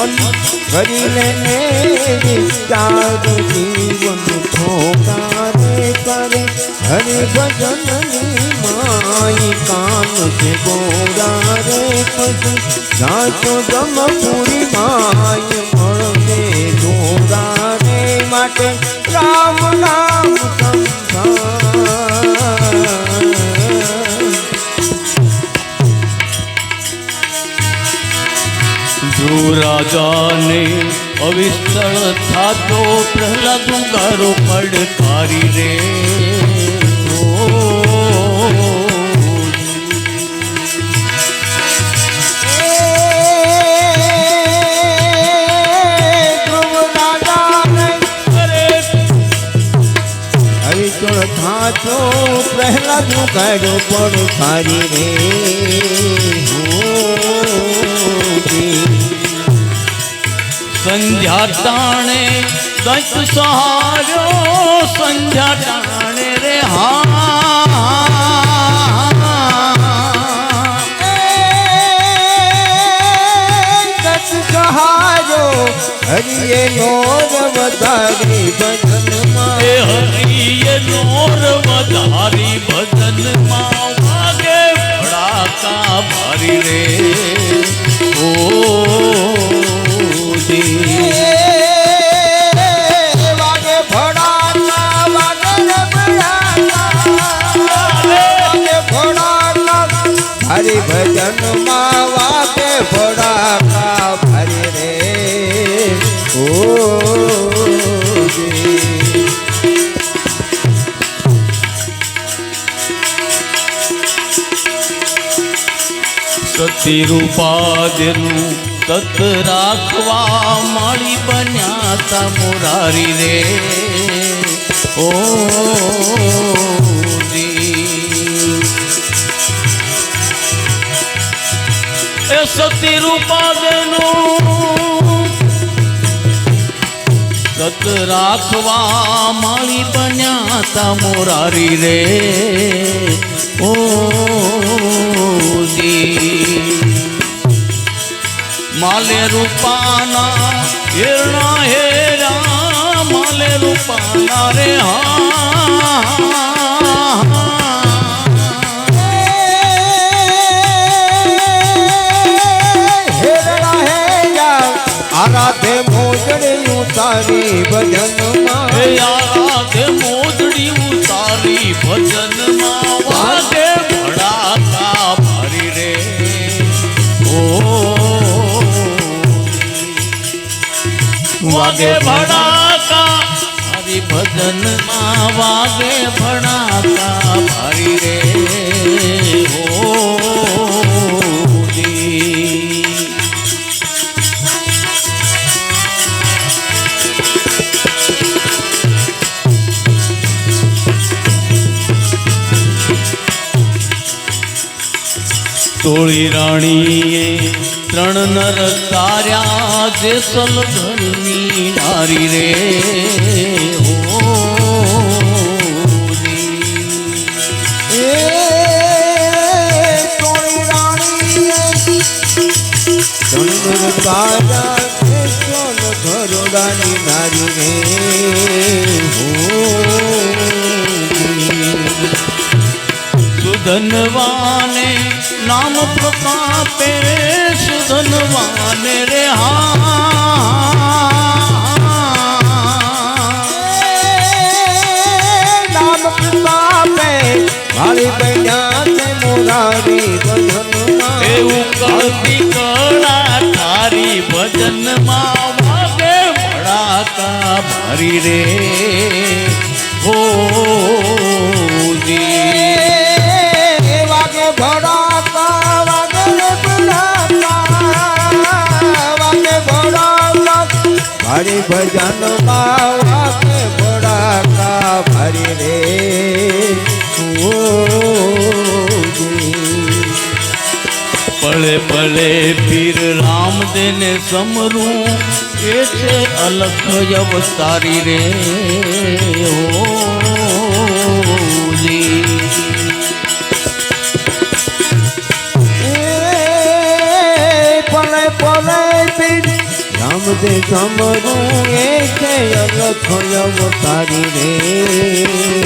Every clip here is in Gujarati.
મન કરીને વિચાર જીવન ઠોકારે કરે. હરે ભજનની માઈ કાન છે ગોરા રે પછી સાચો જમપુરી પૂરી મળશે અવિસ્તળ થાતો પ્રહલાદ ગારો પડકારી રે થાચો પ્રહલાદનું કાઢો પણ સારી રે સંધ્યા ટાણે દસ સહાર્યો સંધ્યા ટાણે રે હા. હરિયે નોર વધારી ભજનમાં. એ હરિયે નોર વધારી ભજનમાં વાગે ભડાકા ભરી રે. સતી રૂપાદનું તત રાખવા માળી બન્યા તા મોરારી રે. ઓ સતી રૂપાદનું સત રાખવા માળી બન્યા તા મોરારી રે ઓ. માલે રૂપાના હેરણા હેરા, માલે રૂપાના રે હેરડા ઉતારી ભજનમાં. હે આરાધે મોજડી ઉતારી ભજનમાં. વાગે ભડાકા ભરી રે. ઓ. વાગે ભડાકા હરી ભજનમાં. વાગે ભડાકા ભરી રે. ઓ. તોળી રાણીએ ત્રણ નર તાર્યા જેસલ ઘરની નારી રે. હો તોરી રાણીએ ચંદ્ર તારા કે ઘરોડાની નારી રે. હો સુધનવાને નામ પ્રતાપે સુધનવાને રે હા નામ પ્રતાપે મારી બન્યા છે મોરારી ભજનમાં એવું કળતી કળા તારી ભજનમાં વાગે ભડાકા ભરી રે હો વાગે ભડાકા વાગે રે ભડાકા વાગે ભડાકા મારી ભજન વાગે ભડાકા ભરી રે ઓ. પળે પળે પીર રામદેને સમરું, એ છે અલખ અવતારી રે હો પલે પલે પીર દે સમરું એ છે અલખ અવતારી રે.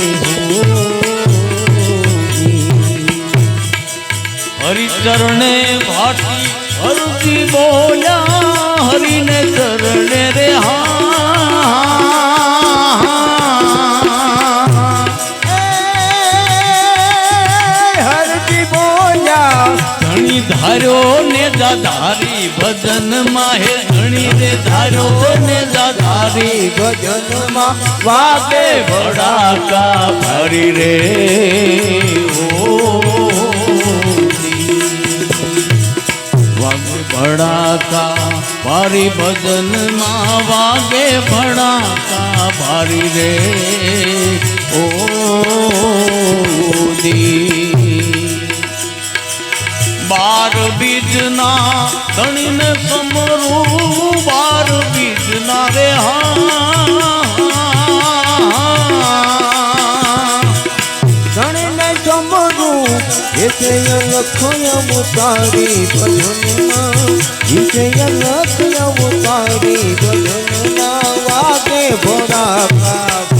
હરિચરણે ભાટી હરજી હરિને ચરણે રે હા. ધાર્યો ને દાધારી ભજનમાં હે ધણી રે ધારો ને દાધારી ભજનમાં વાગે વડાકા ભરી રે ઓ વાગે ભડાકા ભારી ભજનમાં વાગે ભડાકા ભારી રે ઓ દી બાર બીજના ધણીને સમરું બાર બીજના રે હા ગણને સમરું છે અલખ અવતારી ભજનમાં. છે અલખ અવતારી ભજનના વાગે ભારી